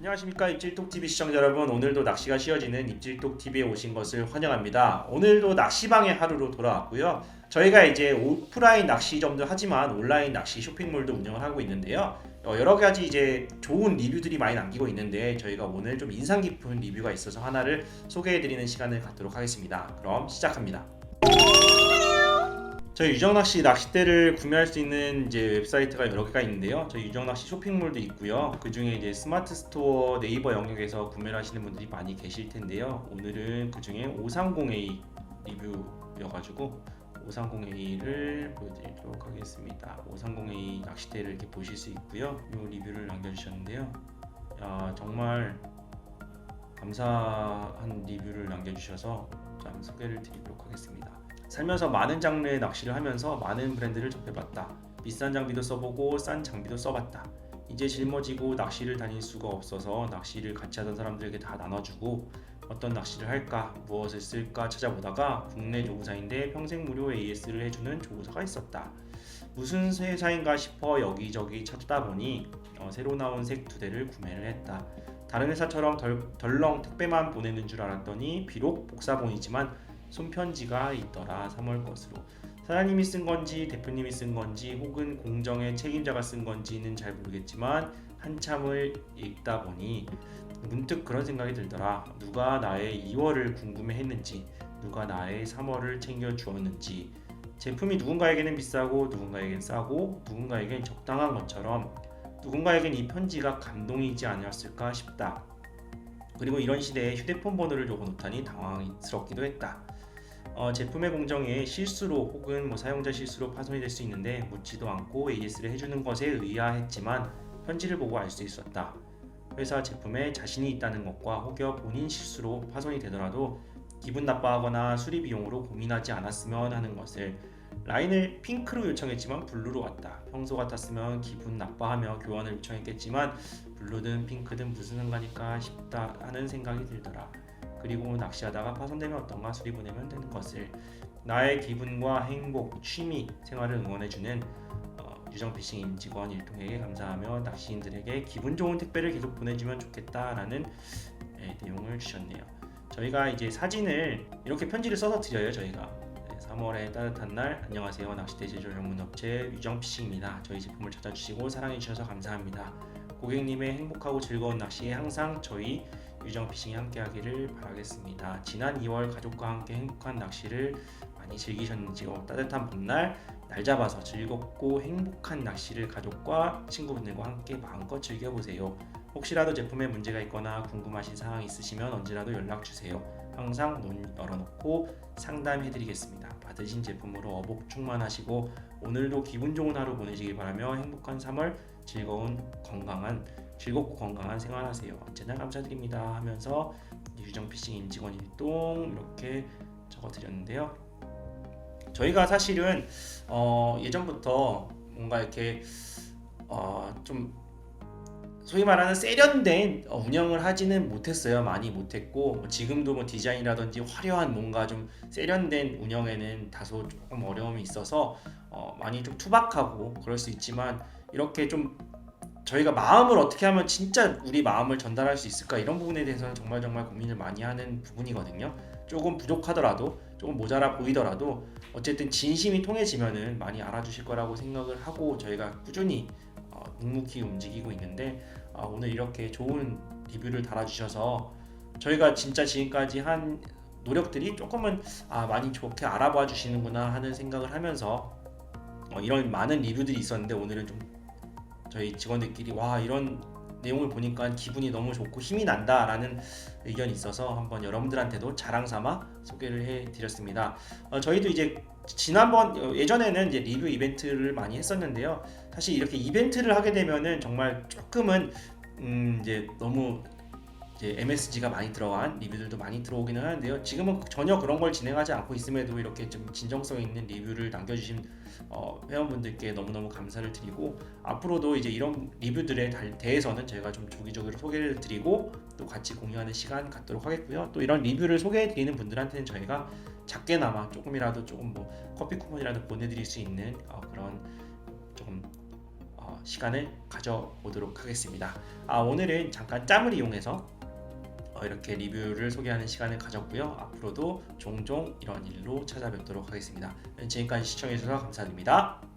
안녕하십니까 입질톡TV 시청자 여러분. 오늘도 낚시가 쉬워지는 입질톡TV에 오신 것을 환영합니다. 오늘도 낚시방의 하루로 돌아왔고요. 저희가 이제 오프라인 낚시점도 하지만 온라인 낚시 쇼핑몰도 운영을 하고 있는데요. 어, 여러 가지 이제 좋은 리뷰들이 많이 남기고 있는데 저희가 오늘 좀 인상 깊은 리뷰가 있어서 하나를 소개해드리는 시간을 갖도록 하겠습니다. 그럼 시작합니다 저희 유정 낚시 낚싯대를 구매할 수 있는 이제 웹사이트가 여러 개가 있는데요. 저희 유정 낚시 쇼핑몰도 있고요. 그 중에 이제 스마트 스토어 네이버 영역에서 구매를 하시는 분들이 많이 계실 텐데요. 오늘은 그 중에 530A 리뷰여가지고 530A를 보여드리도록 하겠습니다. 530A 낚싯대를 이렇게 보실 수 있고요. 이 리뷰를 남겨주셨는데요. 야, 정말 감사한 리뷰를 남겨주셔서 좀 소개를 드리도록 하겠습니다. 살면서 많은 장르의 낚시를 하면서 많은 브랜드를 접해봤다. 비싼 장비도 써보고 싼 장비도 써봤다. 이제 짊어지고 낚시를 다닐 수가 없어서 낚시를 같이 하던 사람들에게 다 나눠주고 어떤 낚시를 할까 무엇을 쓸까 찾아보다가 국내 조구사인데 평생 무료 AS를 해주는 조구사가 있었다. 무슨 회사인가 싶어 여기저기 찾다 보니 어, 새로 나온 색 두 대를 구매를 했다. 다른 회사처럼 덜, 덜렁 택배만 보내는 줄 알았더니 비록 복사본이지만 손편지가 있더라 3월 것으로. 사장님이 쓴 건지 대표님이 쓴 건지 혹은 공정의 책임자가 쓴 건지는 잘 모르겠지만 한참을 읽다 보니 문득 그런 생각이 들더라. 누가 나의 2월을 궁금해 했는지 누가 나의 3월을 챙겨 주었는지. 제품이 누군가에게는 비싸고 누군가에겐 싸고 누군가에겐 적당한 것처럼 누군가에겐 이 편지가 감동이지 않았을까 싶다. 그리고 이런 시대에 휴대폰 번호를 적어놓다니 당황스럽기도 했다 어, 제품의 공정에 실수로 혹은 뭐 사용자 실수로 파손이 될 수 있는데 묻지도 않고 AS를 해주는 것에 의아했지만 편지를 보고 알 수 있었다. 회사 제품에 자신이 있다는 것과 혹여 본인 실수로 파손이 되더라도 기분 나빠하거나 수리 비용으로 고민하지 않았으면 하는 것을 라인을 핑크로 요청했지만 블루로 왔다. 평소 같았으면 기분 나빠하며 교환을 요청했겠지만 블루든 핑크든 무슨 상관일까 싶다 하는 생각이 들더라. 그리고 낚시하다가 파손되면 어떤가 수리 보내면 되는 것을 나의 기분과 행복, 취미, 생활을 응원해주는 어, 유정 피싱 임직원 일통에게 감사하며 낚시인들에게 기분 좋은 택배를 계속 보내주면 좋겠다라는 네, 내용을 주셨네요. 저희가 이제 사진을 이렇게 편지를 써서 드려요. 저희가 네, 3월의 따뜻한 날 안녕하세요 낚싯대 제조 전문 업체 유정 피싱입니다. 저희 제품을 찾아주시고 사랑해 주셔서 감사합니다. 고객님의 행복하고 즐거운 낚시에 항상 저희 유정 피싱이 함께하기를 바라겠습니다. 지난 2월 가족과 함께 행복한 낚시를 많이 즐기셨는지 요? 따뜻한 봄날 날 잡아서 즐겁고 행복한 낚시를 가족과 친구분들과 함께 마음껏 즐겨보세요. 혹시라도 제품에 문제가 있거나 궁금하신 사항 있으시면 언제라도 연락 주세요. 항상 문 열어놓고 상담해드리겠습니다. 받으신 제품으로 어복 충만하시고 오늘도 기분 좋은 하루 보내시길 바라며 행복한 3월 즐거운 건강한 즐겁고 건강한 생활하세요. 언제나 감사드립니다. 하면서 유정 피싱 임직원 일동 이렇게 적어드렸는데요. 저희가 사실은 어, 예전부터 뭔가 이렇게 어, 좀 소위 말하는 세련된 어, 운영을 하지는 못했어요. 많이 못했고 뭐 지금도 뭐 디자인이라든지 화려한 뭔가 좀 세련된 운영에는 다소 조금 어려움이 있어서 어, 많이 좀 투박하고 그럴 수 있지만 이렇게 좀 저희가 마음을 어떻게 하면 진짜 우리 마음을 전달할 수 있을까 이런 부분에 대해서는 정말 정말 고민을 많이 하는 부분이거든요. 조금 부족하더라도 조금 모자라 보이더라도 어쨌든 진심이 통해지면은 많이 알아주실 거라고 생각을 하고 저희가 꾸준히 어, 묵묵히 움직이고 있는데 어, 오늘 이렇게 좋은 리뷰를 달아주셔서 저희가 진짜 지금까지 한 노력들이 조금은 아, 많이 좋게 알아봐 주시는구나 하는 생각을 하면서 어, 이런 많은 리뷰들이 있었는데 오늘은 좀 저희 직원들끼리 와 이런 내용을 보니까 기분이 너무 좋고 힘이 난다라는 의견이 있어서 한번 여러분들한테도 자랑 삼아 소개를 해드렸습니다. 어, 저희도 이제 지난번 어, 예전에는 이제 리뷰 이벤트를 많이 했었는데요. 사실 이렇게 이벤트를 하게 되면은 정말 조금은 음 이제 너무 이제 MSG가 많이 들어간 리뷰들도 많이 들어오기는 하는데요. 지금은 전혀 그런 걸 진행하지 않고 있음에도 이렇게 좀 진정성 있는 리뷰를 남겨주신 어, 회원분들께 너무너무 감사를 드리고 앞으로도 이제 이런 리뷰들에 대해서는 저희가 좀 주기적으로 소개를 드리고 또 같이 공유하는 시간 갖도록 하겠고요. 또 이런 리뷰를 소개해 드리는 분들한테는 저희가 작게나마 조금이라도 조금 뭐 커피 쿠폰이라도 보내드릴 수 있는 어, 그런 조금 어, 시간을 가져보도록 하겠습니다. 아 오늘은 잠깐 짬을 이용해서 어, 이렇게 리뷰를 소개하는 시간을 가졌고요. 앞으로도 종종 이런 일로 찾아뵙도록 하겠습니다. 지금까지 시청해주셔서 감사드립니다.